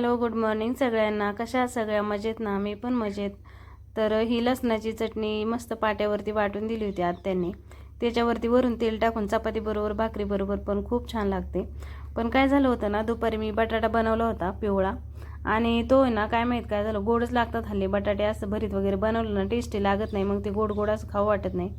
Hello good morning सगळ्यांना. कशा सगळ्या? मजेत ना? मी पण मजेत. तर ही लसणाची चटणी मस्त पाट्यावरती वाटून दिली होती आत्यांनी त्याच्यावरती वरून तेल टाकून चपातीबरोबर भाकरीबरोबर पण खूप छान लागते. पण काय झालं होतं ना दुपारी मी बटाटा बनवला होता पिवळा. आणि तो आहे ना काय माहीत काय झालं गोडच लागतात हल्ली. बटाटे असं भरीत वगैरे बनवलं ना टेस्टी लागत नाही. मग ते गोड गोड असं खाऊ वाटत नाही.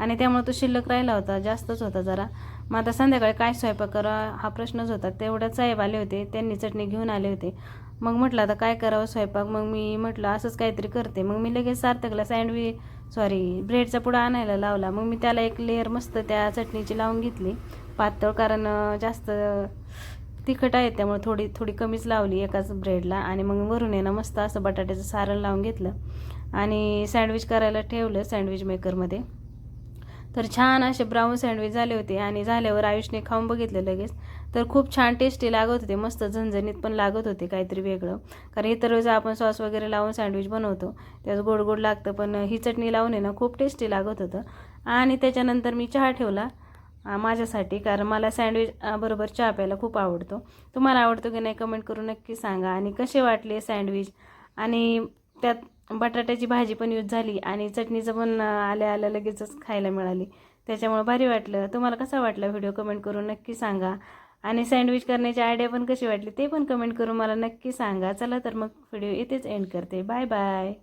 आणि त्यामुळे तो शिल्लक राहिला होता जास्तच होता जरा. मग आता संध्याकाळी काय स्वयंपाक करा हा प्रश्नच होता. तेवढ्यात साहेब आले होते त्यांनी चटणी घेऊन आले होते. मग म्हटलं आता काय करावं स्वयंपाक? मग मी म्हटलं असंच काहीतरी करते. मग मी लगेच सार्थकला सँडविच सॉरी ब्रेडचा पुडा आणायला लावला. मग मी त्याला एक लेअर मस्त त्या चटणीची लावून घेतली. पातळ कारण जास्त तिखट आहे त्यामुळे थोडी थोडी कमीच लावली एकाच ब्रेडला आणि मग वरून येणं ना मस्त असं बटाट्याचं सारण लावून घेतलं. आणि सँडविच करायला ठेवलं सँडविच मेकरमध्ये तर छान असे ब्राऊन सँडविच झाले होते आणि झाल्यावर आयुषने खाऊन बघितलं लगेच. तर खूप छान टेस्टी लागत होते मस्त झणझणीत पण लागत होते काहीतरी वेगळं. कारण इतर वेळेस आपण सॉस वगैरे लावून सँडविच बनवतो त्याचं गोड गोड लागतं पण ही चटणी लावून आहे ना खूप टेस्टी लागत होतं. आणि त्याच्यानंतर मी चहा ठेवला माझ्यासाठी कारण मला सँडविच बरोबर चहा प्यायला खूप आवडतो. तुम्हाला आवडतो की नाही कमेंट करून नक्की सांगा. आणि कसे वाटले सँडविच आणि त्यात बटाट्याची भाजी पण यूज झाली आणि चटणीचं पण आल्या आल्या लगेचच खायला मिळाली. त्याच्यामुळं भारी वाटलं. तुम्हाला कसा वाटला व्हिडिओ कमेंट करून नक्की सांगा. आणि सँडविच करण्याची आयडिया पण कशी वाटली ते पण कमेंट करून मला नक्की सांगा. चला तर मग व्हिडिओ इथेच एंड करते. Bye bye